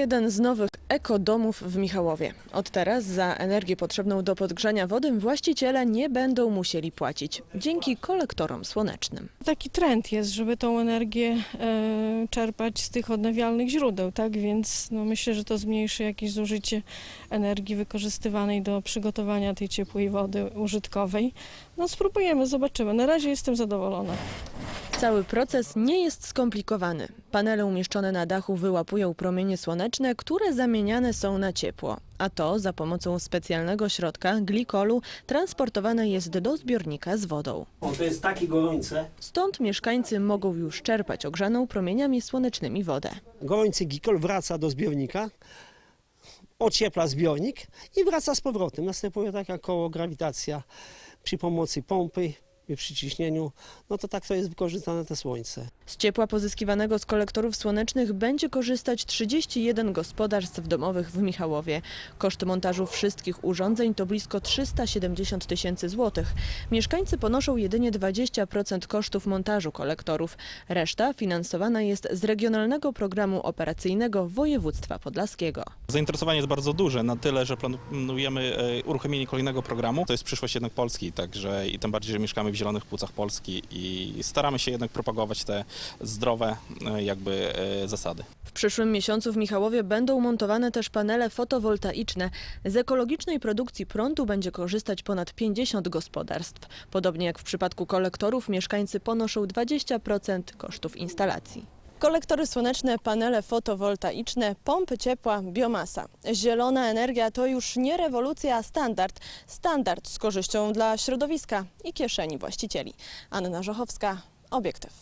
jeden z nowych ekodomów w Michałowie. Od teraz za energię potrzebną do podgrzania wody właściciele nie będą musieli płacić dzięki kolektorom słonecznym. Taki trend jest, żeby tą energię e, czerpać z tych odnawialnych źródeł, tak? Więc no, myślę, że to zmniejszy jakieś zużycie energii wykorzystywanej do przygotowania tej ciepłej wody użytkowej. No spróbujemy, zobaczymy. Na razie jestem zadowolona. Cały proces nie jest skomplikowany. Panele umieszczone na dachu wyłapują promienie słoneczne, które zamieniane są na ciepło. A to za pomocą specjalnego środka glikolu transportowane jest do zbiornika z wodą. O, to jest takie gorące. Stąd mieszkańcy mogą już czerpać ogrzaną promieniami słonecznymi wodę. Gorący gikol wraca do zbiornika, ociepla zbiornik i wraca z powrotem. Następuje taka koło grawitacja przy pomocy pompy i przy ciśnieniu. No to tak to jest wykorzystane te słońce. Z ciepła pozyskiwanego z kolektorów słonecznych będzie korzystać 31 gospodarstw domowych w Michałowie. Koszt montażu wszystkich urządzeń to blisko 370 tysięcy złotych. Mieszkańcy ponoszą jedynie 20% kosztów montażu kolektorów. Reszta finansowana jest z Regionalnego Programu Operacyjnego Województwa Podlaskiego. Zainteresowanie jest bardzo duże, na tyle, że planujemy e, uruchomienie kolejnego programu. To jest przyszłość jednak Polski, także i tym bardziej, że mieszkamy w zielonych płucach Polski i staramy się jednak propagować te zdrowe e, jakby e, zasady. W przyszłym miesiącu w Michałowie będą montowane też panele fotowoltaiczne. Z ekologicznej produkcji prądu będzie korzystać ponad 50 gospodarstw. Podobnie jak w przypadku kolektorów, mieszkańcy ponoszą 20% kosztów instalacji. Kolektory słoneczne, panele fotowoltaiczne, pompy ciepła, biomasa. Zielona energia to już nie rewolucja, a standard. Standard z korzyścią dla środowiska i kieszeni właścicieli. Anna Żochowska, Obiektyw.